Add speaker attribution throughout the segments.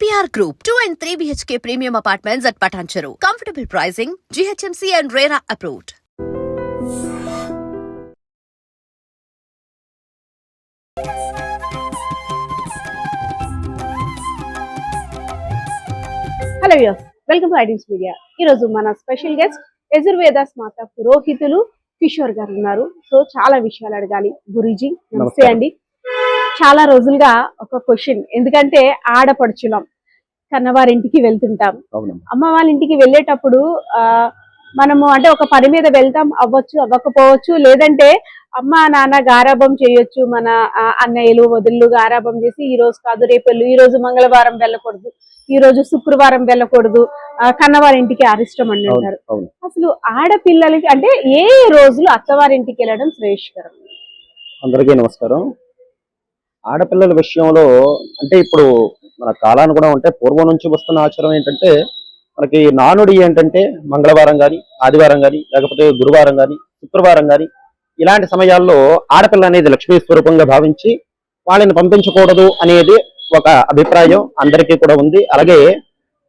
Speaker 1: APR Group, 2 and 3 BHK premium apartments at Patancheru. Comfortable pricing, GHMC and RERA approved.
Speaker 2: Hello views welcome to ఐడిమ్స్ media ఈరోజు మన special guest యజుర్వేదాస్ మాత పురోహితులు కిషోర్ గారు ఉన్నారు so చాలా విషయాలు అడగాలి గురూజీ నమస్తే. అండి చాలా రోజులుగా ఒక క్వశ్చన్. ఎందుకంటే ఆడపడుచులం. కన్నవారింటికి వెళ్తుంటాం. అమ్మ వాళ్ళ ఇంటికి వెళ్ళేటప్పుడు ఆ మనము అంటే ఒక పని మీద వెళ్తాం అవ్వచ్చు అవ్వకపోవచ్చు. లేదంటే అమ్మ నాన్న గారాబం చేయొచ్చు మన అన్నయ్యలు వదిళ్ళు గారాబం చేసి ఈ రోజు కాదు రేపు వెళ్ళు ఈ రోజు మంగళవారం వెళ్ళకూడదు ఈ రోజు శుక్రవారం వెళ్ళకూడదు. కన్నవారింటికి అరిష్టం అని అంటారు. అసలు ఆడపిల్లలకి అంటే ఏ రోజులు అత్తవారింటికి వెళ్ళడం శ్రేయస్కరం?
Speaker 3: అందరికీ నమస్కారం. ఆడపిల్లల విషయంలో అంటే ఇప్పుడు మన కాలాన్ని కూడా ఉంటే పూర్వం నుంచి వస్తున్న ఆచారం ఏంటంటే మనకి నానుడి ఏంటంటే మంగళవారం కానీ ఆదివారం కానీ లేకపోతే గురువారం కానీ శుక్రవారం కానీ ఇలాంటి సమయాల్లో ఆడపిల్ల అనేది లక్ష్మీ స్వరూపంగా భావించి వాళ్ళని పంపించకూడదు అనేది ఒక అభిప్రాయం అందరికీ కూడా ఉంది. అలాగే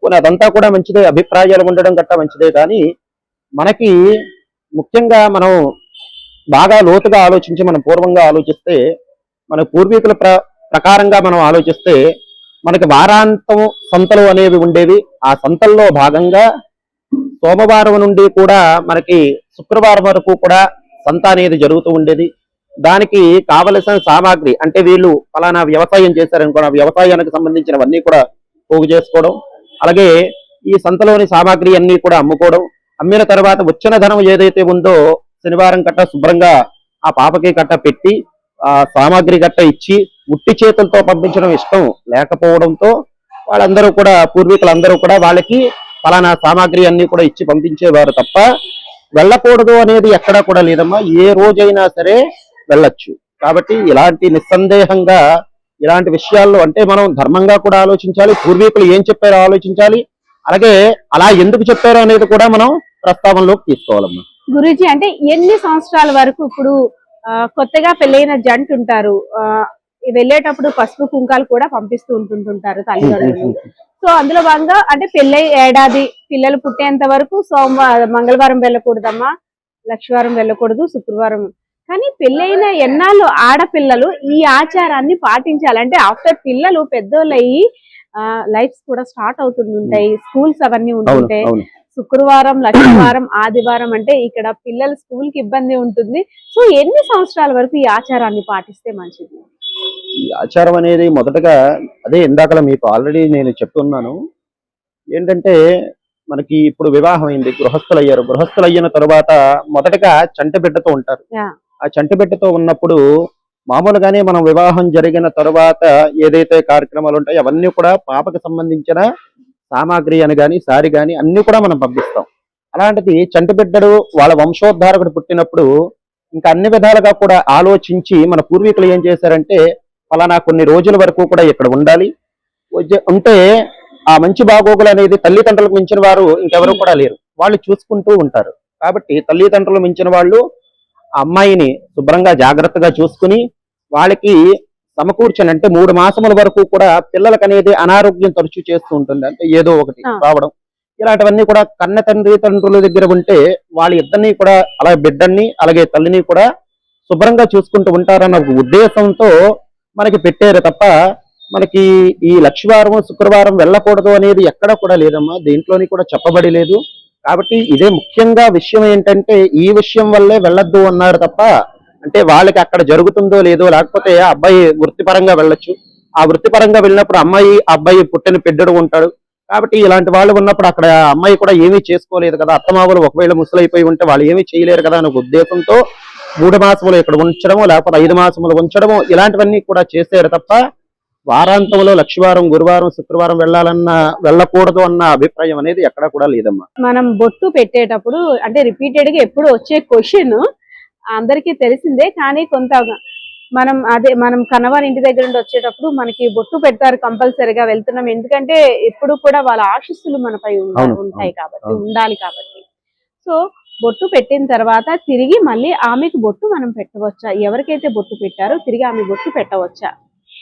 Speaker 3: పోనీ అదంతా కూడా మంచిదే అభిప్రాయాలు ఉండడం గట్టా మంచిదే కానీ మనకి ముఖ్యంగా మనం బాగా లోతుగా ఆలోచించి మనం పూర్వంగా ఆలోచిస్తే మన పూర్వీకుల ప్ర ప్రకారంగా మనం ఆలోచిస్తే మనకి వారాంతం సంతలు అనేవి ఉండేవి. ఆ సంతల్లో భాగంగా సోమవారం నుండి కూడా మనకి శుక్రవారం వరకు కూడా సంత అనేది జరుగుతూ ఉండేది. దానికి కావలసిన సామాగ్రి అంటే వీళ్ళు ఫలానా వ్యవసాయం చేశారనుకో ఆ వ్యవసాయానికి సంబంధించినవన్నీ కూడా పోగు చేసుకోవడం. అలాగే ఈ సంతలోని సామాగ్రి అన్ని కూడా అమ్ముకోవడం. అమ్మిన తర్వాత వచ్చిన ధనం ఏదైతే ఉందో శనివారం కట్ట శుభ్రంగా ఆ పాపకి కట్ట పెట్టి ఆ సామాగ్రి గట్ట ఇచ్చి ఉట్టి చేతులతో పంపించడం ఇష్టం లేకపోవడంతో వాళ్ళందరూ కూడా పూర్వీకులందరూ కూడా వాళ్ళకి ఫలానా సామాగ్రి అన్ని కూడా ఇచ్చి పంపించేవారు తప్ప వెళ్ళకూడదు అనేది ఎక్కడా కూడా లేదమ్మా. ఏ రోజైనా సరే వెళ్ళొచ్చు. కాబట్టి ఇలాంటి నిస్సందేహంగా ఇలాంటి విషయాల్లో అంటే మనం ధర్మంగా కూడా ఆలోచించాలి పూర్వీకులు ఏం చెప్పారో ఆలోచించాలి అలాగే అలా ఎందుకు చెప్పారో అనేది కూడా మనం ప్రస్తావనలోకి తీసుకోవాలమ్మా.
Speaker 2: గురూజీ అంటే ఎన్ని సంవత్సరాల వరకు ఇప్పుడు కొత్తగా పెళ్ళైన జంట ఉంటారు. ఆ, వెళ్ళేటప్పుడు పసుపు కుంకాలు కూడా పంపిస్తూ ఉంటుంటుంటారు తల్లిదండ్రులు. సో అందులో భాగంగా అంటే పెళ్ళై ఏడాది పిల్లలు పుట్టేంత వరకు సోమవారం మంగళవారం వెళ్ళకూడదమ్మా లక్షవారం వెళ్ళకూడదు శుక్రవారం. కానీ పెళ్ళైన ఎన్నాళ్ళు ఆడపిల్లలు ఈ ఆచారాన్ని పాటించాలి అంటే ఆఫ్టర్ పిల్లలు పెద్దోళ్ళు అయ్యి లైఫ్స్ కూడా స్టార్ట్ అవుతుంటాయి స్కూల్స్ అవన్నీ
Speaker 3: అవును
Speaker 2: ఉంటుంటాయి. శుక్రవారం లక్షవారం ఆదివారం అంటే ఇక్కడ పిల్లల స్కూల్కి ఇబ్బంది ఉంటుంది. సో ఎన్ని సంవత్సరాల వరకు ఈ ఆచారాన్ని పాటిస్తే మంచిది?
Speaker 3: ఈ ఆచారం అనేది మొదటగా అదే ఇందాకలా మీకు ఆల్రెడీ నేను చెప్తున్నాను. ఏంటంటే మనకి ఇప్పుడు వివాహం అయింది గృహస్థులు అయ్యారు గృహస్థులు అయిన తరువాత మొదటగా చంటి బిడ్డతో ఉంటారు. ఆ చంటి బిడ్డతో ఉన్నప్పుడు మామూలుగానే మనం వివాహం జరిగిన తరువాత ఏదైతే కార్యక్రమాలు ఉంటాయో అవన్నీ కూడా పాపకి సంబంధించిన సామాగ్రి అని కానీ సారి కానీ అన్నీ కూడా మనం పంపిస్తాం. అలాంటిది చంటిబిడ్డడు వాళ్ళ వంశోద్ధారకుడు పుట్టినప్పుడు ఇంకా అన్ని విధాలుగా కూడా ఆలోచించి మన పూర్వీకులు ఏం చేశారంటే ఫలానా కొన్ని రోజుల వరకు కూడా ఇక్కడ ఉండాలి. ఉంటే ఆ మంచి బాగోగులు అనేది తల్లిదండ్రులకు మించిన వారు ఇంకెవరు కూడా లేరు. వాళ్ళు చూసుకుంటూ ఉంటారు. కాబట్టి తల్లిదండ్రులు మించిన వాళ్ళు ఆ అమ్మాయిని శుభ్రంగా జాగ్రత్తగా చూసుకుని వాళ్ళకి సమకూర్చని అంటే మూడు మాసముల వరకు కూడా పిల్లలకు అనేది అనారోగ్యం తరచూ చేస్తూ ఉంటుంది. అంటే ఏదో ఒకటి. రావడం. ఇలాంటివన్నీ కూడా కన్న తండ్రి తండ్రుల దగ్గర ఉంటే వాళ్ళ ఇద్దరిని కూడా అలాగే బిడ్డని అలాగే తల్లిని కూడా శుభ్రంగా చూసుకుంటూ ఉంటారన్న ఒక ఉద్దేశంతో మనకి పెట్టారు తప్ప మనకి ఈ లక్షవారం శుక్రవారం వెళ్ళకూడదు అనేది ఎక్కడ కూడా లేదమ్మా. దేంట్లోని కూడా చెప్పబడి లేదు. కాబట్టి ఇదే ముఖ్యంగా విషయం ఏంటంటే ఈ విషయం వల్లే వెళ్ళొద్దు అన్నారు తప్ప అంటే వాళ్ళకి అక్కడ జరుగుతుందో లేదో లేకపోతే ఆ అబ్బాయి వృత్తిపరంగా వెళ్ళొచ్చు. ఆ వృత్తిపరంగా వెళ్ళినప్పుడు అమ్మాయి ఆ అబ్బాయి పుట్టిన బిడ్డడు ఉంటాడు. కాబట్టి ఇలాంటి వాళ్ళు ఉన్నప్పుడు అక్కడ అమ్మాయి కూడా ఏమీ చేసుకోలేదు కదా. అత్తమావులు ఒకవేళ ముసలైపోయి ఉంటే వాళ్ళు ఏమీ చేయలేరు కదా అనే ఉద్దేశంతో మూడు మాసములు ఇక్కడ ఉంచడము లేకపోతే ఐదు మాసములు ఉంచడము ఇలాంటివన్నీ కూడా చేశారు తప్ప వారాంతంలో లక్షవారం గురువారం శుక్రవారం వెళ్ళాలన్న వెళ్ళకూడదు అన్న అభిప్రాయం అనేది ఎక్కడా కూడా లేదమ్మా.
Speaker 2: మనం బొట్టు పెట్టేటప్పుడు అంటే రిపీటెడ్గా ఎప్పుడు వచ్చే క్వశ్చన్ అందరికీ తెలిసిందే కానీ కొంత మనం అదే మనం కన్నవారి ఇంటి దగ్గర నుండి వచ్చేటప్పుడు మనకి బొట్టు పెడతారు కంపల్సరీగా వెళ్తున్నాం. ఎందుకంటే ఎప్పుడు కూడా వాళ్ళ ఆశీస్సులు మనపై ఉంటాయి కాబట్టి. ఉండాలి కాబట్టి. సో బొట్టు పెట్టిన తర్వాత తిరిగి మళ్ళీ ఆమెకు బొట్టు మనం పెట్టవచ్చా? ఎవరికైతే బొట్టు పెట్టారో తిరిగి ఆమె బొట్టు పెట్టవచ్చా?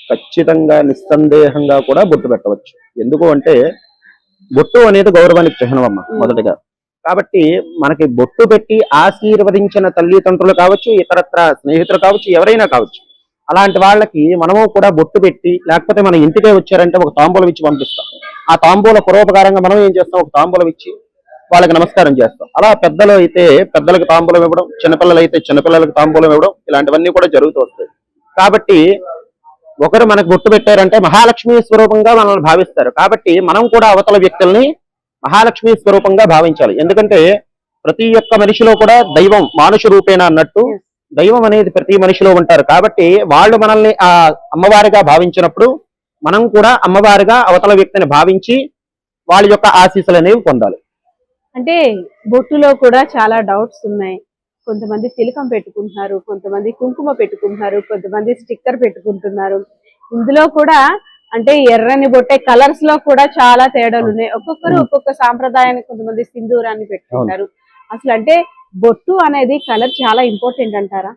Speaker 3: ఖచ్చితంగా నిస్సందేహంగా కూడా బొట్టు పెట్టవచ్చు. ఎందుకు అంటే బొట్టు అనేది గౌరవానికి చిహ్నం అమ్మ మొదటిగా. కాబట్టి మనకి బొట్టు పెట్టి ఆశీర్వదించిన తల్లిదండ్రులు కావచ్చు ఇతరత్ర స్నేహితులు కావచ్చు ఎవరైనా కావచ్చు అలాంటి వాళ్ళకి మనము కూడా బొట్టు పెట్టి లేకపోతే మన ఇంటికే వచ్చారంటే ఒక తాంబూలం ఇచ్చి పంపిస్తాం. ఆ తాంబూల పురోపకారంగా మనం ఏం చేస్తాం? ఒక తాంబూలం ఇచ్చి వాళ్ళకి నమస్కారం చేస్తాం. అలా పెద్దలు అయితే పెద్దలకు తాంబూలం ఇవ్వడం చిన్నపిల్లలు అయితే చిన్నపిల్లలకు తాంబూలం ఇవ్వడం ఇలాంటివన్నీ కూడా జరుగుతూ వస్తాయి. కాబట్టి ఒకరు మనకు గుర్తు పెట్టారంటే మహాలక్ష్మి స్వరూపంగా మనల్ని భావిస్తారు. కాబట్టి మనం కూడా అవతల వ్యక్తుల్ని మహాలక్ష్మి స్వరూపంగా భావించాలి. ఎందుకంటే ప్రతి ఒక్క మనిషిలో కూడా దైవం మానుష రూపేణ అన్నట్టు దైవం అనేది ప్రతి మనిషిలో ఉంటారు. కాబట్టి వాళ్ళు మనల్ని ఆ అమ్మవారిగా భావించినప్పుడు మనం కూడా అమ్మవారిగా అవతల వ్యక్తిని భావించి వాళ్ళ యొక్క ఆశీస్సులు అనేవి పొందాలి.
Speaker 2: అంటే బొట్టులో కూడా చాలా డౌట్స్ ఉన్నాయి. కొంతమంది తిలకం పెట్టుకుంటున్నారు కొంతమంది కుంకుమ పెట్టుకుంటున్నారు కొంతమంది స్టిక్కర్ పెట్టుకుంటున్నారు. ఇందులో కూడా అంటే ఎర్రని బొట్టే కలర్స్లో కూడా చాలా తేడాలు ఉన్నాయి. ఒక్కొక్కరు ఒక్కొక్క సాంప్రదాయానికి కొంతమంది సింధూరాన్ని పెట్టుకుంటారు. అసలు అంటే బొట్టు అనేది కలర్ చాలా ఇంపార్టెంట్ అంటారా?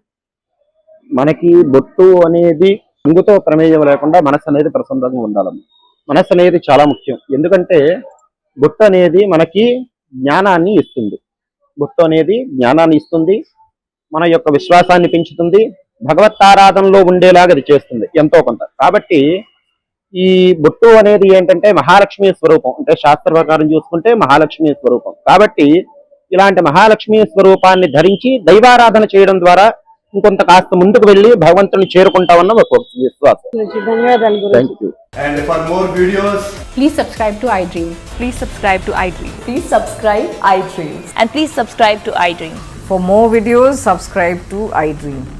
Speaker 3: మనకి బొట్టు అనేది రంగుతో ప్రమేయం లేకుండా మనసు అనేది ప్రసన్నంగా ఉండాలమ్మ మనసు అనేది చాలా ముఖ్యం. ఎందుకంటే బొట్టు అనేది మనకి జ్ఞానాన్ని ఇస్తుంది. బొట్టు అనేది జ్ఞానాన్ని ఇస్తుంది. మన యొక్క విశ్వాసాన్ని పెంచుతుంది. భగవత్తారాధనలో ఉండేలాగా అది చేస్తుంది. ఎంతో కొంత. కాబట్టి ఈ బొట్టు అనేది ఏంటంటే మహాలక్ష్మి స్వరూపం. అంటే శాస్త్ర ప్రకారం చూసుకుంటే మహాలక్ష్మి స్వరూపం. కాబట్టి ఇలాంటి మహాలక్ష్మి స్వరూపాన్ని ధరించి దైవారాధన చేయడం ద్వారా ఇంకొంత కాస్త ముందుకు వెళ్ళి భగవంతుని చేరుకుంటామన్న ఒక విశ్వాసం.
Speaker 4: For more videos,
Speaker 5: subscribe to iDream.